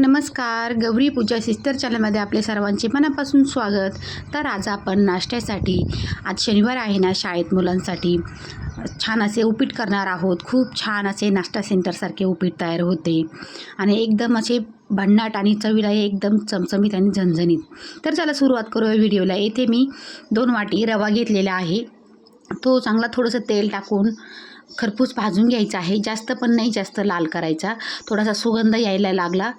नमस्कार गौरी पूजा सिस्टर चॅनलमध्ये आपले सर्वांचे मनापासून स्वागत. तर आज आपण नाश्त्यासाठी आज शनिवार आहे ना शाळेत मुलांसाठी छान असे उपीट करणार आहोत. खूप छान असे नाश्ता सेंटरसारखे उपीट तयार होते. आणि एकदम असे भन्नाट आणि चवीला एकदम चमचमीत आणि झणझणीत. तर चला सुरुवात करूया व्हिडिओला. येथे मी दोन वाटी रवा घेतलेला आहे. तो चांगला थोडंसं तेल टाकून खरपूस भाजून घ्यायचा आहे. जास्त पण नाही जास्त लाल करायचा. थोडासा सुगंध यायला लागला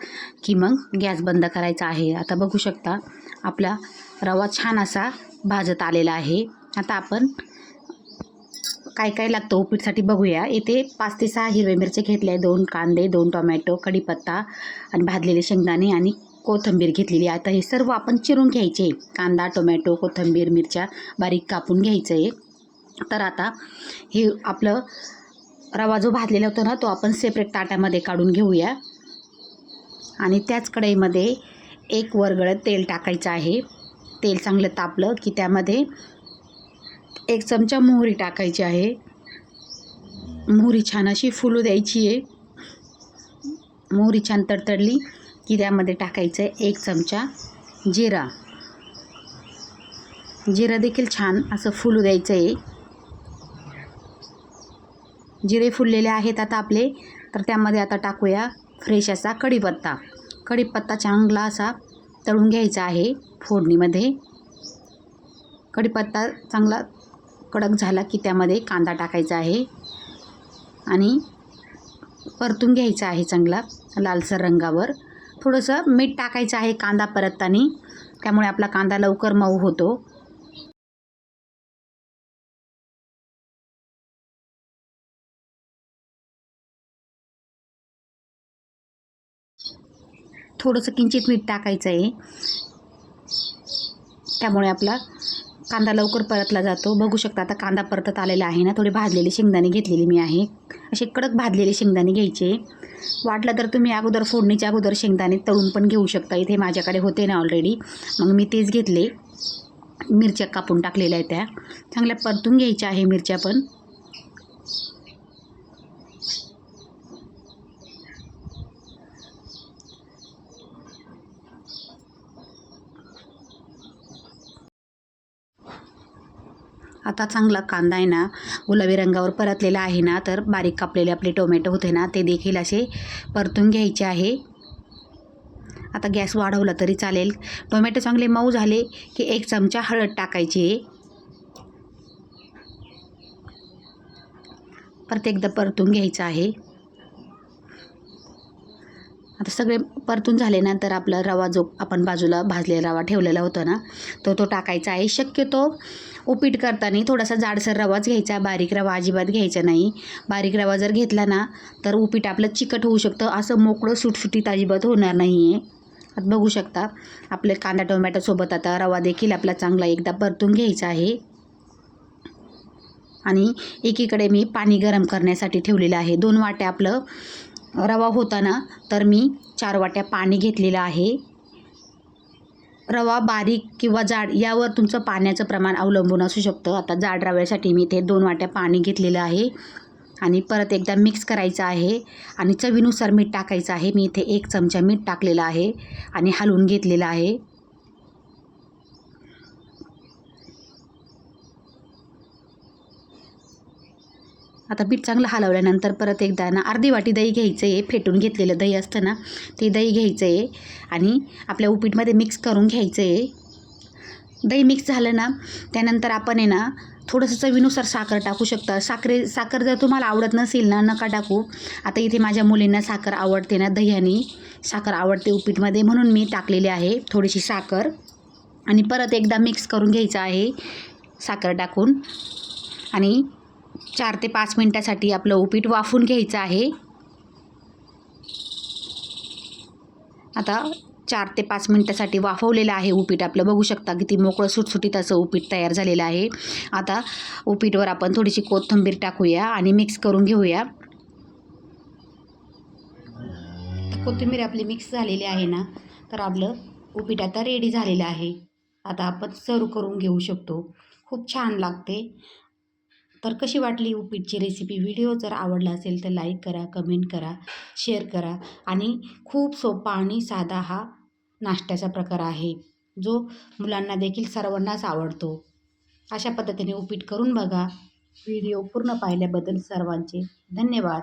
की मग गॅस बंद करायचा आहे. आता बघू शकता आपला रवा छान असा भाजत आलेला आहे. आता आपण काय काय लागतं उपीटसाठी बघूया. येथे पाच ते सहा हिरवे मिरचे घेतले आहे दोन कांदे दोन टोमॅटो कढीपत्ता आणि भाजलेले शेंगदाणे आणि कोथिंबीर घेतलेली आहे. आता हे सर्व आपण चिरून घ्यायचे. कांदा टोमॅटो कोथिंबीर मिरच्या बारीक कापून घ्यायचं. आहे तर आता हे आपलं रवा जो भाजलेला होता ना तो आपण सेपरेट ताटामध्ये काढून घेऊया. आणि त्याच कढईमध्ये एक वरगळं तेल टाकायचं आहे. तेल चांगलं तापलं की त्यामध्ये एक चमचा मोहरी टाकायची आहे. मोहरी छान अशी फुलू द्यायची आहे. मोहरी छान तडतडली की त्यामध्ये टाकायचं आहे एक चमचा जिरा. जिरा देखील छान असं फुलू द्यायचं आहे. जिरे फुललेले आहेत आता आपले तर त्यामध्ये आता टाकूया फ्रेश असा कढीपत्ता. कढीपत्ता चांगला असा तळून घ्यायचा आहे फोडणीमध्ये. कढीपत्ता चांगला कडक झाला की त्यामध्ये कांदा टाकायचा आहे आणि परतून घ्यायचा आहे चांगला लालसर रंगावर. थोडंसं मीठ टाकायचं आहे कांदा परतताना त्यामुळे आपला कांदा लवकर मऊ होतो. थोडंसं किंचित मीठ टाकायचं आहे. त्यामुळे आपला कांदा लवकर परतला जातो. बघू शकता आता कांदा परतत आलेला आहे ना. थोडी भाजलेली शेंगदाणे घेतलेली मी आहे. असे कडक भाजलेले शेंगदाणे घ्यायचे. वाटलं तर तुम्ही अगोदर फोडणीच्या अगोदर शेंगदाणे तळून पण घेऊ शकता. इथे माझ्याकडे होते ना ऑलरेडी मग मी तेच घेतले. मिरच्या कापून टाकलेल्या आहेत त्या. चांगल्या परतून घ्यायच्या आहे मिरच्या पण. आता चांगला कांदा आहे ना गुलाबी रंगावर परतलेला आहे ना तर बारीक कापलेले आपले टोमॅटो होते ना ते देखील असे परतून घ्यायचे आहे. आता गॅस वाढवला तरी चालेल. टोमॅटो चांगले मऊ झाले की एक चमचा हळद टाकायची आहे. परत एकदा परतून घ्यायचं आहे. आता सगळे परतून झाल्यानंतर आपला रवा जो आपण बाजूला भाजलेला रवा ठेवलेला होता ना तो तो टाकायचा आहे. शक्यतो उपीट करताना थोडासा जाडसर रवाच घ्यायचा बारीक रवा अजिबात घ्यायचा नाही. बारीक रवा जर घेतला ना तर उपीट आपलं चिकट होऊ शकतं. असं मोकळं सुटसुटीत अजिबात होणार नाही आहे आता बघू शकता आपले कांदा टोमॅटोसोबत आता रवा देखील आपला चांगला एकदा परतून घ्यायचा आहे. आणि एकीकडे मी पाणी गरम करण्यासाठी ठेवलेलं आहे. दोन वाट्या आपलं रवा होताना तर मी चार वाट्या पाणी घेतलेलं आहे. रवा बारीक किंवा जाड यावर तुमचं पाण्याचं प्रमाण अवलंबून असू शकतं. आता जाड रव्यासाठी मी इथे दोन वाट्या पाणी घेतलेलं आहे. आणि परत एकदा मिक्स करायचं आहे. आणि चवीनुसार मीठ टाकायचं आहे. मी इथे एक चमचा मीठ टाकलेलं आहे. आणि हलवून घेतलेलं आहे. आता पीठ चांगलं हलवल्यानंतर परत एकदा ना अर्धी वाटी दही घ्यायचं आहे फेटून घेतलेलं दही असतं ना ते दही घ्यायचं आहे आणि आपल्या उपीटमध्ये मिक्स करून घ्यायचं आहे दही मिक्स झालं ना त्यानंतर आपण आहे ना थोडंसं चवीनुसार साखर टाकू शकता. साखरे साखर जर तुम्हाला आवडत नसेल ना नका टाकू. आता इथे माझ्या मुलींना साखर आवडते ना दह्याने साखर आवडते उपीटमध्ये म्हणून मी टाकलेली आहे थोडीशी साखर. आणि परत एकदा मिक्स करून घ्यायचं आहे साखर टाकून. आणि चार ते पाच मिनटासाठी आपलं उपीट वाफून घ्यायचं आहे. आता चार ते पाच मिनटासाठी वाफवलेलं आहे उपीट. आपलं बघू शकता किती मोकळं सुटसुटीत असं उपीट तयार झालेलं आहे. आता उपीटवर आपण थोडीशी कोथिंबीर टाकूया आणि मिक्स करून घेऊया. कोथिंबीर आपली मिक्स झालेली आहे ना तर आपलं उपीट आता रेडी झालेलं आहे. आता आपण सर्व करून घेऊ शकतो. खूप छान लागते. तर कशी वाटली उपीटची रेसिपी व्हिडिओ जर आवडला असेल तर लाईक करा कमेंट करा शेअर करा आणि खूप सोपा आणि साधा हा नाश्त्याचा प्रकार आहे जो मुलांना देखील सर्वांनाच आवडतो. अशा पद्धतीने उपीट करून बघा. व्हिडिओ पूर्ण पाहिल्याबद्दल सर्वांचे धन्यवाद.